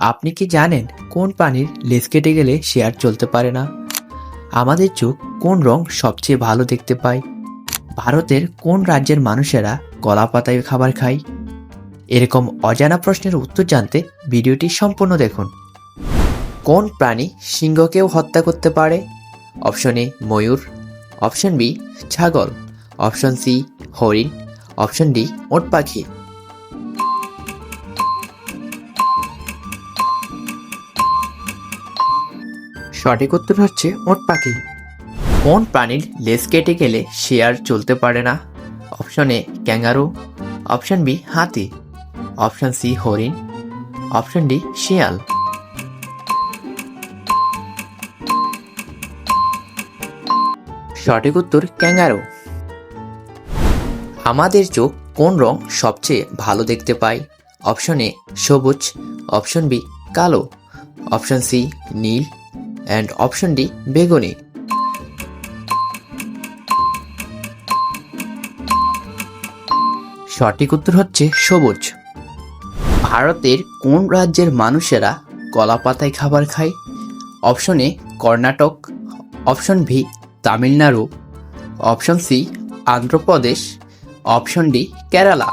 আপনি কি জানেন কোন প্রাণীর লেজ কেটে গেলে সে আর চলতে পারে না? আমাদের চোখ কোন রং সবচেয়ে ভালো দেখতে পায়? ভারতের কোন রাজ্যের মানুষেরা কলা পাতায় খাবার খায়? এরকম অজানা প্রশ্নের উত্তর জানতে ভিডিওটি সম্পূর্ণ দেখুন। কোন প্রাণী সিংহকেও হত্যা করতে পারে? অপশন এ ময়ূর, অপশন বি ছাগল, অপশন সি হরিণ, অপশন ডি ওট পাখি সঠিক উত্তর হচ্ছে ওট পাখি। কোন প্রাণীর লেজ কেটে গেলে সে আর চলতে পারে না? Option A, kangaroo. Option B, হাতি। অপশন সি, হরিণ। অপশন ডি, শিয়াল। সঠিক উত্তর, ক্যাঙ্গারু। আমাদের চোখ কোন রং সবচেয়ে ভালো দেখতে পায়? অপশন এ, সবুজ। অপশন বি, কালো। অপশন সি, নীল। অ্যান্ড অপশন ডি বেগুনি। সঠিক উত্তর হচ্ছে সবুজ। ভারতের কোন রাজ্যের মানুষেরা কলা পাতায় খাবার খায়? Option A, Karnataka. Option B, Tamil Nadu. Option C, Andhra Pradesh. Option D, Kerala.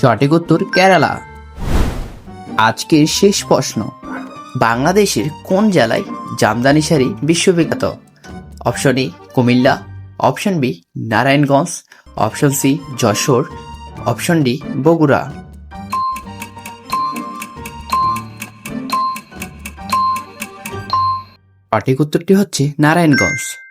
সঠিক উত্তর, কেরালা। আজকের শেষ প্রশ্ন। বাংলাদেশের কোন জেলায় জামদানি শাড়ি বিশ্ববিখ্যাত? Option A Comilla, option B Narayanganj, option C Jessore, option D Bogura. সঠিক উত্তরটি হচ্ছে নারায়ণগঞ্জ।